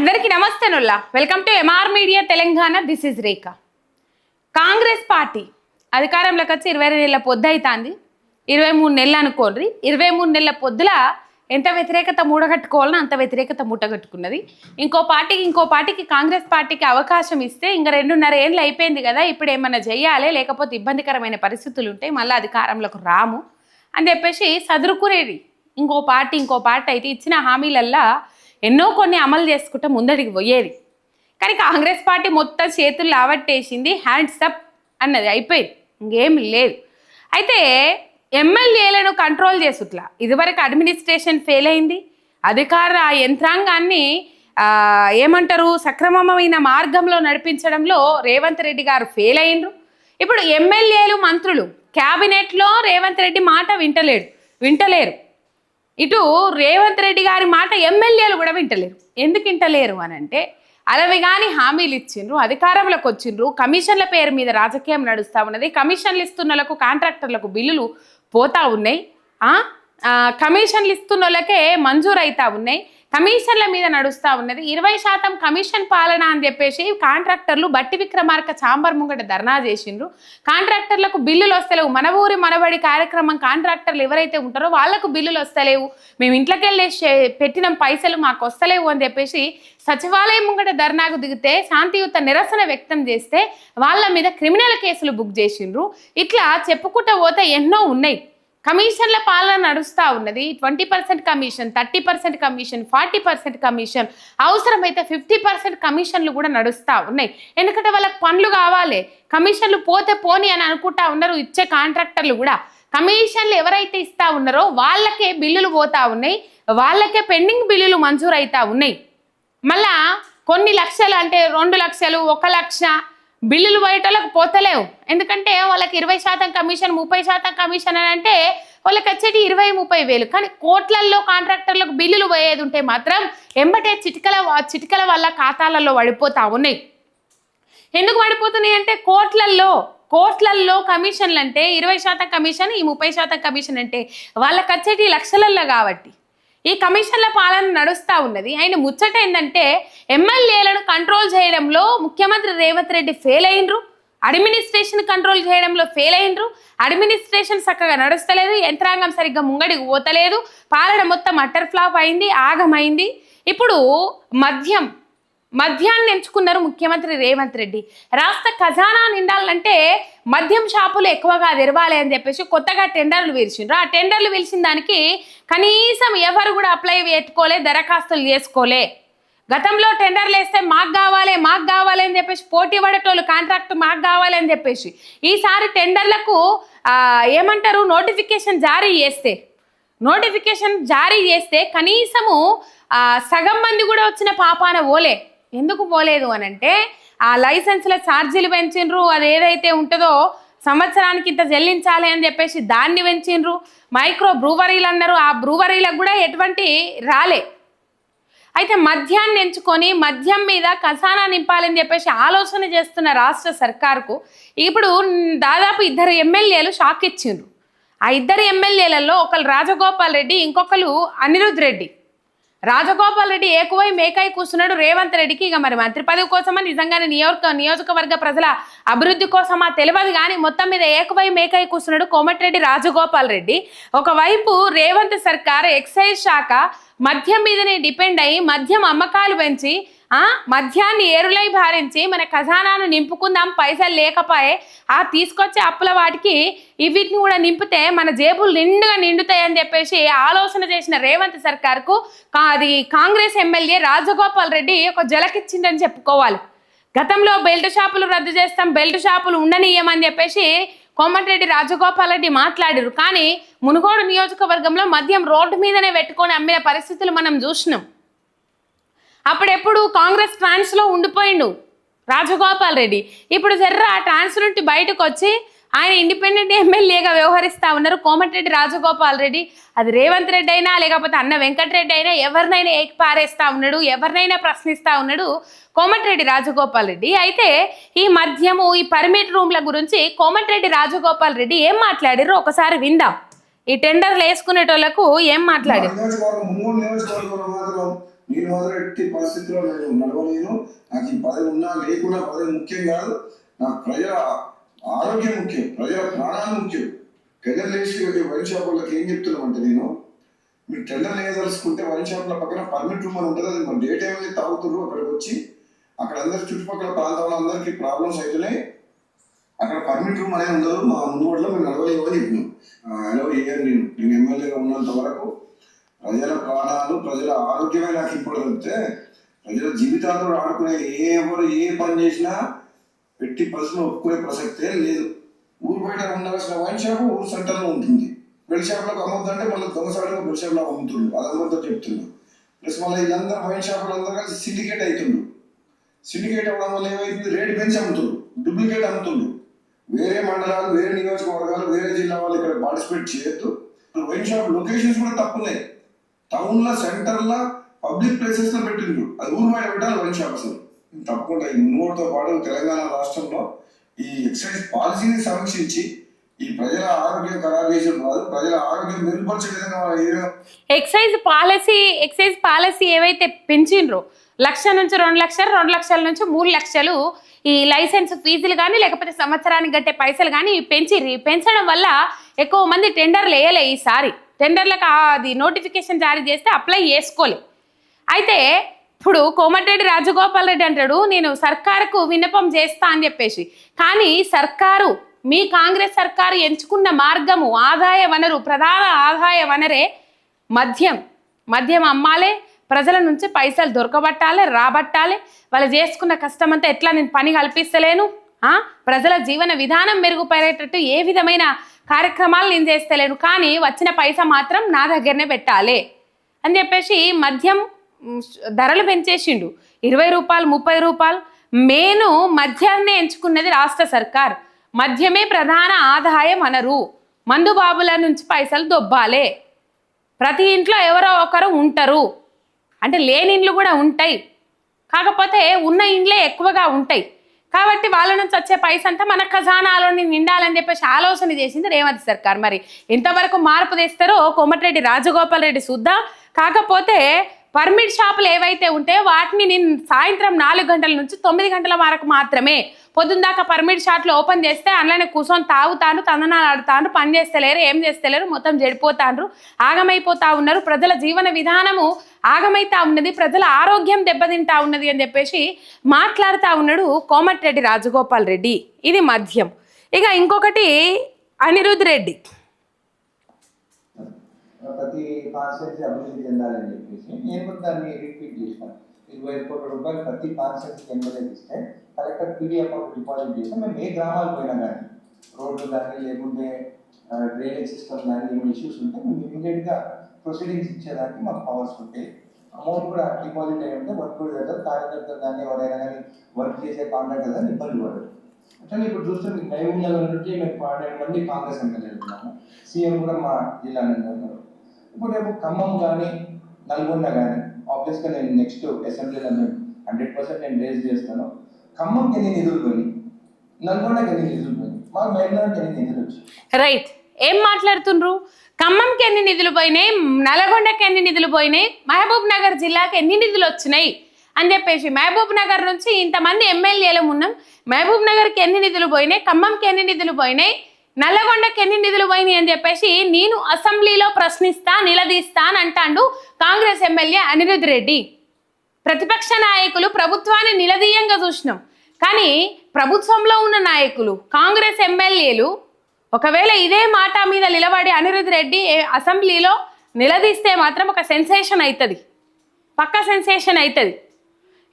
అందరికీ నమస్తేనుల్లా welcome to MR media Telangana this is Rekha Congress party అధికారంలోకి వచ్చి ఇరవై నెలల పొద్దు అవుతుంది ఇరవై మూడు నెలలు అనుకోండి. ఇరవై మూడు నెలల పొద్దుల ఎంత వ్యతిరేకత మూడగట్టుకోవాలని అంత వ్యతిరేకత మూటగట్టుకున్నది. ఇంకో పార్టీకి ఇంకో పార్టీకి కాంగ్రెస్ పార్టీకి అవకాశం ఇస్తే ఇంకా రెండున్నర ఏళ్ళు అయిపోయింది కదా ఇప్పుడు ఏమన్నా చేయాలి లేకపోతే ఇబ్బందికరమైన పరిస్థితులు ఉంటాయి మళ్ళీ అధికారంలోకి రాము అని చెప్పేసి సదురుకునేది ఇంకో పార్టీ ఇంకో పార్టీ అయితే ఇచ్చిన హామీలల్లా ఎన్నో కొన్ని అమలు చేసుకుంటే ముందడికి పోయేది. కానీ కాంగ్రెస్ పార్టీ మొత్తం చేతులు లావట్టేసింది హ్యాండ్స్ అప్ అన్నది అయిపోయింది. ఇంకేం లేదు. అయితే ఎమ్మెల్యేలను కంట్రోల్ చేసుట్లా. ఇదివరకు అడ్మినిస్ట్రేషన్ ఫెయిల్ అయింది. అధికార యంత్రాంగాన్ని ఏమంటారు సక్రమమైన మార్గంలో నడిపించడంలో రేవంత్ రెడ్డి గారు ఫెయిల్ అయినరు. ఇప్పుడు ఎమ్మెల్యేలు మంత్రులు క్యాబినెట్లో రేవంత్ రెడ్డి మాట వింటలేడు వింటలేరు. ఇటు రేవంత్ రెడ్డి గారి మాట ఎమ్మెల్యేలు కూడా వింటలేరు. ఎందుకు వింటలేరు అని అంటే అలవి కానీ హామీలు ఇచ్చిండ్రు అధికారంలోకి వచ్చిండ్రు కమిషన్ల పేరు మీద రాజకీయం నడుస్తూ ఉన్నది కమిషన్లు ఇస్తున్నలకు కాంట్రాక్టర్లకు బిల్లులు పోతా ఉన్నాయి కమిషన్లు ఇస్తున్న వాళ్ళకే మంజూరు అవుతా ఉన్నాయి. కమిషన్ల మీద నడుస్తూ ఉన్నది. ఇరవై శాతం కమిషన్ పాలన అని చెప్పేసి కాంట్రాక్టర్లు బట్టి విక్రమార్క చాంబర్ ముంగట ధర్నా చేసిండ్రు. కాంట్రాక్టర్లకు బిల్లులు వస్తలేవు. మన ఊరి మనబడి కార్యక్రమం కాంట్రాక్టర్లు ఎవరైతే ఉంటారో వాళ్ళకు బిల్లులు వస్తలేవు. మేము ఇంట్లోకి వెళ్ళి పెట్టిన పైసలు మాకు వస్తలేవు అని చెప్పేసి సచివాలయం ముంగట ధర్నాకు దిగితే శాంతియుత నిరసన వ్యక్తం చేస్తే వాళ్ళ మీద క్రిమినల్ కేసులు బుక్ చేసిండ్రు. ఇట్లా చెప్పుకుంటూ పోతే ఎన్నో ఉన్నాయి. కమిషన్ల పాలన నడుస్తూ ఉన్నది. Twenty percent commission thirty percent commission forty percent commission అవసరమైతే ఫిఫ్టీ పర్సెంట్ కమిషన్లు కూడా నడుస్తూ ఉన్నాయి. ఎందుకంటే వాళ్ళకి పనులు కావాలి. కమిషన్లు పోతే పోని అని అనుకుంటా ఉన్నారు. ఇచ్చే కాంట్రాక్టర్లు కూడా. కమిషన్లు ఎవరైతే ఇస్తా ఉన్నారో వాళ్ళకే బిల్లులు పోతా ఉన్నాయి. వాళ్ళకే పెండింగ్ బిల్లులు మంజూరు అవుతా ఉన్నాయి. మళ్ళా కొన్ని లక్షలు అంటే రెండు లక్షలు ఒక లక్ష బిల్లులు పోయేటోళ్ళకి పోతలేవు. ఎందుకంటే వాళ్ళకి ఇరవై శాతం కమిషన్ ముప్పై శాతం కమిషన్ అని అంటే వాళ్ళకి వచ్చేటి ఇరవై ముప్పై వేలు. కానీ కోట్లల్లో కాంట్రాక్టర్లకు బిల్లులు పోయేది ఉంటే మాత్రం ఎంబటే చిటికల చిటికల వల్ల ఖాతాలలో పడిపోతా ఉన్నాయి. ఎందుకు పడిపోతున్నాయి అంటే కోట్లల్లో కోట్లల్లో కమిషన్లు అంటే ఇరవై శాతం కమిషన్ ఈ ముప్పై శాతం కమిషన్ అంటే వాళ్ళకి వచ్చేటి లక్షలల్లో కాబట్టి. ఈ కమిషన్ల పాలన నడుస్తూ ఉన్నది. ఆయన ముచ్చట ఏంటంటే ఎమ్మెల్యేలను కంట్రోల్ చేయడంలో ముఖ్యమంత్రి రేవంత్ రెడ్డి ఫెయిల్ అయినరు. అడ్మినిస్ట్రేషన్ కంట్రోల్ చేయడంలో ఫెయిల్ అయినరు. అడ్మినిస్ట్రేషన్ చక్కగా నడుస్తలేదు. యంత్రాంగం సరిగ్గా ముంగడికి పోతలేదు. పాలన మొత్తం అట్టర్ ఫ్లాప్ అయింది ఆగమైంది. ఇప్పుడు మద్యం మద్యాన్ని ఎంచుకున్నారు ముఖ్యమంత్రి రేవంత్ రెడ్డి. రాష్ట్ర ఖజానా నిండాలంటే మద్యం షాపులు ఎక్కువగా తెరవాలి అని చెప్పేసి కొత్తగా టెండర్లు పిలిచిండ్రు ఆ టెండర్లు పిలిచిన దానికి కనీసం ఎవరు కూడా అప్లై పెట్టుకోలే దరఖాస్తులు చేసుకోలే. గతంలో టెండర్లు వేస్తే మాకు కావాలి మాకు కావాలి అని చెప్పేసి పోటీ పడేటోళ్ళు కాంట్రాక్ట్ మాకు కావాలి అని చెప్పేసి ఈసారి టెండర్లకు ఏమంటారు నోటిఫికేషన్ జారీ చేస్తే నోటిఫికేషన్ జారీ చేస్తే కనీసము సగం మంది కూడా వచ్చిన పాపాన ఓలే ఎందుకు పోలేదు అని అంటే ఆ లైసెన్స్ల ఛార్జీలు పెంచిండ్రు అది ఏదైతే ఉంటుందో సంవత్సరానికి ఇంత చెల్లించాలి అని చెప్పేసి దాన్ని పెంచిండ్రు మైక్రో బ్రూవరీలు అన్నారు ఆ బ్రూవరీలకు కూడా ఎటువంటి రాలే. అయితే మద్యాన్ని ఎంచుకొని మద్యం మీద ఖజానా నింపాలని చెప్పేసి ఆలోచన చేస్తున్న రాష్ట్ర సర్కార్కు ఇప్పుడు దాదాపు ఇద్దరు ఎమ్మెల్యేలు షాక్ ఇచ్చిండ్రు. ఆ ఇద్దరు ఎమ్మెల్యేలలో ఒకరు రాజగోపాల్ రెడ్డి ఇంకొకరు అనిరుద్ రెడ్డి. రాజగోపాల్ రెడ్డి ఏకువై మేకై కూర్చున్నాడు రేవంత్ రెడ్డికి. ఇక మరి మంత్రి పదవి కోసమా? నిజంగానే నియోజక నియోజకవర్గ ప్రజల అభివృద్ధి కోసమా? తెలియదు కానీ మొత్తం మీద ఏకువై మేకై కూర్చున్నాడు కోమటిరెడ్డి రాజగోపాల్ రెడ్డి. ఒకవైపు రేవంత్ సర్కార్ ఎక్సైజ్ శాఖ మద్యం మీదనే డిపెండ్ అయ్యి మద్యం అమ్మకాలు పెంచి మద్యాన్ని ఏరులై భారించి మన ఖజానాను నింపుకుందాం పైసలు లేకపోయే ఆ తీసుకొచ్చే అప్పుల వాటికి వీటిని కూడా నింపితే మన జేబులు నిండుగా నిండుతాయని చెప్పేసి ఆలోచన చేసిన రేవంత్ సర్కార్కు కా- అది కాంగ్రెస్ ఎమ్మెల్యే రాజగోపాల్ రెడ్డి ఒక జలకిచ్చిందని చెప్పుకోవాలి. గతంలో బెల్ట్ షాపులు రద్దు చేస్తాం బెల్ట్ షాపులు ఉండనీయమని చెప్పేసి కోమటిరెడ్డి రాజగోపాల్ రెడ్డి మాట్లాడారు. కానీ మునుగోడు నియోజకవర్గంలో మద్యం రోడ్డు మీదనే పెట్టుకొని అమ్మిన పరిస్థితులు మనం చూసినాం. అప్పుడెప్పుడు కాంగ్రెస్ ట్రాన్స్లో ఉండిపోయిండు రాజగోపాల్ రెడ్డి. ఇప్పుడు జర్ర ఆ ట్రాన్స్ నుండి బయటకు వచ్చి ఆయన ఇండిపెండెంట్ ఎమ్మెల్యేగా వ్యవహరిస్తా ఉన్నారు. కోమటిరెడ్డి రాజగోపాల్ రెడ్డి. అది రేవంత్ రెడ్డి అయినా లేకపోతే అన్న వెంకటరెడ్డి అయినా ఎవరినైనా ఎగిపారేస్తా ఉన్నాడు ఎవరినైనా ప్రశ్నిస్తా ఉన్నాడు కోమటిరెడ్డి రాజగోపాల్ రెడ్డి. అయితే ఈ మద్యము ఈ పర్మిట్ రూమ్ల గురించి కోమటిరెడ్డి రాజగోపాల్ రెడ్డి ఏం మాట్లాడారు ఒకసారి విందాం. ఈ టెండర్లు వేసుకునేటోళ్ళకు ఏం మాట్లాడారు? నేను మాత్రం ఎట్టి పరిస్థితిలో నేను నడవలేను నాకు ఈ పదవి ఉన్నా లేకున్నా పదవి ముఖ్యం కాదు. నాకు ప్రజల ఆరోగ్యం ముఖ్యం ప్రజల ప్రాణాలు ముఖ్యం. టెండర్ లేచి వైన్ షాప్ వాళ్ళకి ఏం చెప్తున్నామంటే నేను? మీరు టెండర్ వేయదలుచుకుంటే వైన్ షాప్ల పక్కన పర్మిట్ రూమ్ అని ఉంటుంది అది మరి డే టైంలో తాగుతుర్రు అక్కడికి వచ్చి. అక్కడ అందరి చుట్టుపక్కల ప్రాంతంలో అందరికీ ప్రాబ్లమ్స్ అవుతున్నాయి అక్కడ పర్మిట్ రూమ్ అనేది ఉండదు. మా ముందు వాళ్ళు మేము నడవలేము అని చెప్పినాం అలో ఏం నేను నేను ఎమ్మెల్యేగా ఉన్నంత వరకు ప్రజల ప్రాణాలు ప్రజల ఆరోగ్యమే నాకు ఇంపార్టెంట్. ప్రజల జీవితాలతో ఆడుకునే ఏ ఎవరు ఏ పని చేసినా పెట్టి పరిస్థితులు ఒప్పుకునే ప్రసక్తే లేదు. ఊరు బయట ఉండాల్సిన వైన్ షాప్ ఊరు సెంటర్లో ఉంటుంది. బెల్ షాప్లకు అమ్ముతుంటే మళ్ళీ దొంగసాడుగా బెల్ షాప్లో అమ్ముతుండ్రు అది అందరితో చెప్తున్నా ప్లస్ మళ్ళీ వీళ్ళందరూ వైన్ షాపులు అందరూ కలిసి సిండికేట్ అవుతుండ్రు సిండికేట్ అవ్వడం వల్ల ఏమైతుంది? రేట్ పెంచి అమ్ముతుండ్రు డూప్లికేట్ అమ్ముతుండ్రు వేరే మండలాలు వేరే నియోజకవర్గాలు వేరే జిల్లా వాళ్ళు ఇక్కడ పార్టిసిపేట్ చేయొద్దు. వైన్ షాప్ లొకేషన్స్ కూడా తప్పున్నాయి. టౌన్లో సెంటర్లో పబ్లిక్ ప్లేసెస్లో పెట్టిండ్రు. అది ఊరు బయట పెట్టాలి వైన్ షాప్స్ తప్పకుండా ఈ మూడుతో పాటు తెలంగాణ రాష్ట్రంలో ఈ ఎక్సైజ్ పాలసీని సమీక్షించి ఈ ప్రజల ఆరోగ్యం ఖరాబ్ చేసిన కాదు ప్రజల ఆరోగ్యం మెరుగుపరిచే విధంగా ఎక్సైజ్ పాలసీ ఎక్సైజ్ పాలసీ ఏవైతే పెంచిండ్రో లక్ష నుంచి రెండు లక్షలు రెండు లక్షల నుంచి మూడు లక్షలు ఈ లైసెన్స్ ఫీజులు కానీ లేకపోతే సంవత్సరానికి కట్టే పైసలు కానీ పెంచి పెంచడం వల్ల ఎక్కువ మంది టెండర్లు వేయలే ఈసారి. టెండర్లకు అది నోటిఫికేషన్ జారీ చేస్తే అప్లై చేసుకోలే. అయితే ఇప్పుడు కోమటిరెడ్డి రాజగోపాల్ రెడ్డి అంటాడు నేను సర్కారుకు విన్నపం చేస్తా అని చెప్పేసి. కానీ సర్కారు మీ కాంగ్రెస్ సర్కారు ఎంచుకున్న మార్గము ఆదాయ వనరు ప్రధాన ఆదాయ వనరే మద్యం. మద్యం అమ్మాలే ప్రజల నుంచి పైసలు దొరకబట్టాలి రాబట్టాలి. వాళ్ళు చేసుకున్న కష్టం అంతా ఎట్లా నేను పని కల్పిస్తలేను? ప్రజల జీవన విధానం మెరుగుపడేటట్టు ఏ విధమైన కార్యక్రమాలు నేను చేస్తలేను కానీ వచ్చిన పైసా మాత్రం నా దగ్గరనే పెట్టాలి అని చెప్పేసి మద్యం ధరలు పెంచేసిండు. ఇరవై రూపాయలు ముప్పై రూపాయలు. మేను మద్యాన్నే ఎంచుకున్నది రాష్ట్ర సర్కార్. మద్యమే ప్రధాన ఆదాయం అనరు. మందు బాబుల నుంచి పైసలు దొబ్బాలే. ప్రతి ఇంట్లో ఎవరో ఒకరు ఉంటారు. అంటే లేని ఇండ్లు కూడా ఉంటాయి. కాకపోతే ఉన్న ఇండ్లే ఎక్కువగా ఉంటాయి. కాబట్టి వాళ్ళ నుంచి వచ్చే పైస అంతా మన ఖజానాలోని నిండాలని చెప్పేసి ఆలోచన చేసింది రేవంత్ సర్కార్. మరి ఎంతవరకు మార్పు తెస్తారో కోమటిరెడ్డి రాజగోపాల్ రెడ్డి చూద్దాం. కాకపోతే పర్మిట్ షాపులు ఏవైతే ఉంటాయో వాటిని నేను సాయంత్రం నాలుగు గంటల నుంచి తొమ్మిది గంటల వరకు మాత్రమే పొద్దున్న దాకా పర్మిట్ షాట్లు ఓపెన్ చేస్తే అందులోనే కూర్చొని తాగుతాను తందనాలు ఆడుతాను పని చేస్తలేరు ఏం చేస్తలేరు మొత్తం చెడిపోతాండ్రు ఆగమైపోతా ఉన్నారు. ప్రజల జీవన విధానము ఆగమైతా ఉన్నది ప్రజల ఆరోగ్యం దెబ్బతింటా ఉన్నది అని చెప్పేసి మాట్లాడుతూ ఉన్నాడు కోమటిరెడ్డి రాజగోపాల్ రెడ్డి. ఇది మద్యం. ఇక ఇంకొకటి అనిరుద్ రెడ్డి. ప్రతి కాన్స్టిట్యూన్సీ అభివృద్ధి చెందాలని చెప్పేసి నేను కూడా దాన్ని రిపీట్ చేశాను ఇరవై ఐదు కోట్ల రూపాయలు ప్రతి కాన్స్టిట్యూన్సీకి ఎమ్మెల్యే ఇస్తే కలెక్టర్ పీడీ అకౌంట్ డిపాజిట్ చేస్తే మేము ఏ గ్రామాలకు పోయినా కానీ రోడ్లు కానీ లేకుంటే డ్రైనేజ్ సిస్టమ్ కానీ ఏమైనా ఇష్యూస్ ఉంటే మేము ఇమీడియట్గా ప్రొసీడింగ్స్ ఇచ్చేదానికి మాకు పవర్స్ ఉంటాయి. అమౌంట్ కూడా డిపాజిట్ అయ్యి ఉంటే వర్క్ కూడా జరుగుతుంది. కార్యకర్తలు కానీ ఎవరైనా కానీ వర్క్ చేసే కాంట్రాక్ట్ కానీ ఇబ్బంది పడదు అట్లనే ఇప్పుడు చూస్తుంటే మహబూబ్ నుండి మేము పన్నెండు మంది కాంగ్రెస్ ఎమ్మెల్యేలు ఉన్నాము. సీఎం కూడా మా జిల్లా నుండి ఉన్నారు ఇప్పుడు రేపు ఖమ్మం కానీ నల్గొండ కానీ ఆబ్వియస్గా నేను నెక్స్ట్ అసెంబ్లీలో నేను హండ్రెడ్ పర్సెంట్ నేను రేజ్ చేస్తాను. ఖమ్మంకి ఎన్ని నిధులు పోయి నల్గొండకి ఎన్ని నిధులు పోయి మా మహిళలకు ఎన్ని నిధులు వచ్చాయి? రైట్ ఏం మాట్లాడుతుండ్రు? ఖమ్మంకి ఎన్ని నిధులు పోయినాయి? నల్గొండకి ఎన్ని నిధులు పోయినాయి? మహబూబ్ నగర్ జిల్లాకి ఎన్ని నిధులు వచ్చినాయి? అని చెప్పేసి మహబూబ్ నగర్ నుంచి ఇంతమంది ఎమ్మెల్యేలు ఉన్నాం. మహబూబ్ నగర్కి ఎన్ని నిధులు పోయినాయి? ఖమ్మంకి ఎన్ని నిధులు పోయినాయి? నల్లగొండకి ఎన్ని నిధులు పోయినాయి అని చెప్పేసి నేను అసెంబ్లీలో ప్రశ్నిస్తా నిలదీస్తా అని అంటాడు కాంగ్రెస్ ఎమ్మెల్యే అనిరుద్ రెడ్డి. ప్రతిపక్ష నాయకులు ప్రభుత్వాన్ని నిలదీయంగా చూసినాం. కానీ ప్రభుత్వంలో ఉన్న నాయకులు కాంగ్రెస్ ఎమ్మెల్యేలు ఒకవేళ ఇదే మాట మీద నిలబడి అనిరుద్ రెడ్డి అసెంబ్లీలో నిలదీస్తే మాత్రం ఒక సెన్సేషన్ అవుతుంది పక్క సెన్సేషన్ అవుతుంది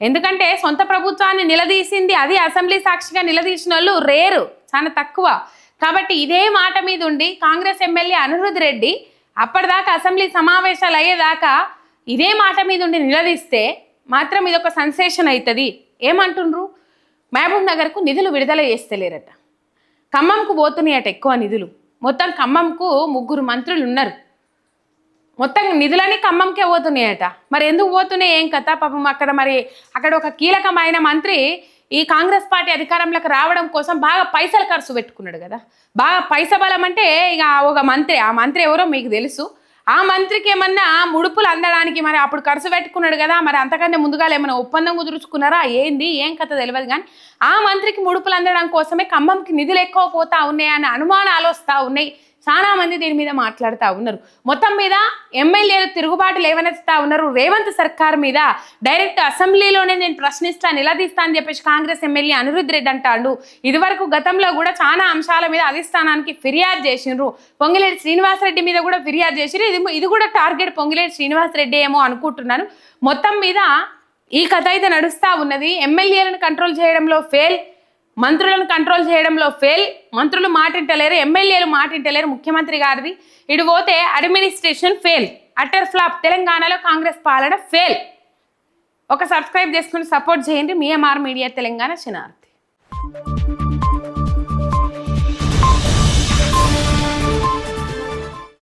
ఎందుకంటే సొంత ప్రభుత్వాన్ని నిలదీసింది అది అసెంబ్లీ సాక్షిగా నిలదీసిన వాళ్ళు రేరు చాలా తక్కువ. కాబట్టి ఇదే మాట మీద ఉండి కాంగ్రెస్ ఎమ్మెల్యే అనిరుద్ రెడ్డి అప్పటిదాకా అసెంబ్లీ సమావేశాలు అయ్యేదాకా ఇదే మాట మీద ఉండి నిలదీస్తే మాత్రం ఇది ఒక సెన్సేషన్ అవుతుంది ఏమంటుండ్రు? మహబూబ్ నగర్కు నిధులు విడుదల చేస్తలేరట. ఖమ్మంకు పోతున్నాయట ఎక్కువ నిధులు. మొత్తం ఖమ్మంకు ముగ్గురు మంత్రులు ఉన్నారు. మొత్తం నిధులన్నీ ఖమ్మంకే పోతున్నాయట. మరి ఎందుకు పోతున్నాయి? ఏం కథ? పాపం అక్కడ మరి అక్కడ ఒక కీలకమైన మంత్రి ఈ కాంగ్రెస్ పార్టీ అధికారంలోకి రావడం కోసం బాగా పైసలు ఖర్చు పెట్టుకున్నాడు కదా. బాగా పైస బలం అంటే ఇక ఒక మంత్రి ఆ మంత్రి ఎవరో మీకు తెలుసు. ఆ మంత్రికి ఏమన్నా ముడుపులు అందడానికి మరి అప్పుడు ఖర్చు పెట్టుకున్నాడు కదా మరి అంతకంటే ముందుగా ఏమైనా ఒప్పందం కుదుర్చుకున్నారా? ఏంది? ఏం కథ తెలియదు కానీ ఆ మంత్రికి ముడుపులు అందడం కోసమే ఖమ్మంకి నిధులు ఎక్కువ పోతా ఉన్నాయి అనే అనుమానాలు వస్తూ ఉన్నాయి. చాలా మంది దీని మీద మాట్లాడుతూ ఉన్నారు. మొత్తం మీద ఎమ్మెల్యేలు తిరుగుబాటు లేవనెత్తుతా ఉన్నారు. రేవంత్ సర్కార్ మీద డైరెక్ట్ అసెంబ్లీలోనే నేను ప్రశ్నిస్తా నిలదీస్తా అని చెప్పేసి కాంగ్రెస్ ఎమ్మెల్యే అనిరుద్ రెడ్డి అంటాడు. ఇదివరకు గతంలో కూడా చాలా అంశాల మీద అధిష్టానానికి ఫిర్యాదు చేసిండ్రు. పొంగిలేటి శ్రీనివాసరెడ్డి మీద కూడా ఫిర్యాదు చేసిరు ఇది ఇది కూడా టార్గెట్ పొంగిలేటి శ్రీనివాసరెడ్డి ఏమో అనుకుంటున్నాను. మొత్తం మీద ఈ కథ అయితే నడుస్తూ ఉన్నది. ఎమ్మెల్యేలను కంట్రోల్ చేయడంలో ఫెయిల్. మంత్రులను కంట్రోల్ చేయడంలో ఫెయిల్ మంత్రులు మాటింటలేరు ఎమ్మెల్యేలు మాటింటలేరు ముఖ్యమంత్రి గారిది. ఇటు పోతే అడ్మినిస్ట్రేషన్ ఫెయిల్ అటర్ ఫ్లాప్ తెలంగాణలో కాంగ్రెస్ పాలన ఫెయిల్ ఒక సబ్స్క్రైబ్ చేసుకుని సపోర్ట్ చేయండి మీఎంఆర్ మీడియా తెలంగాణ శనార్థి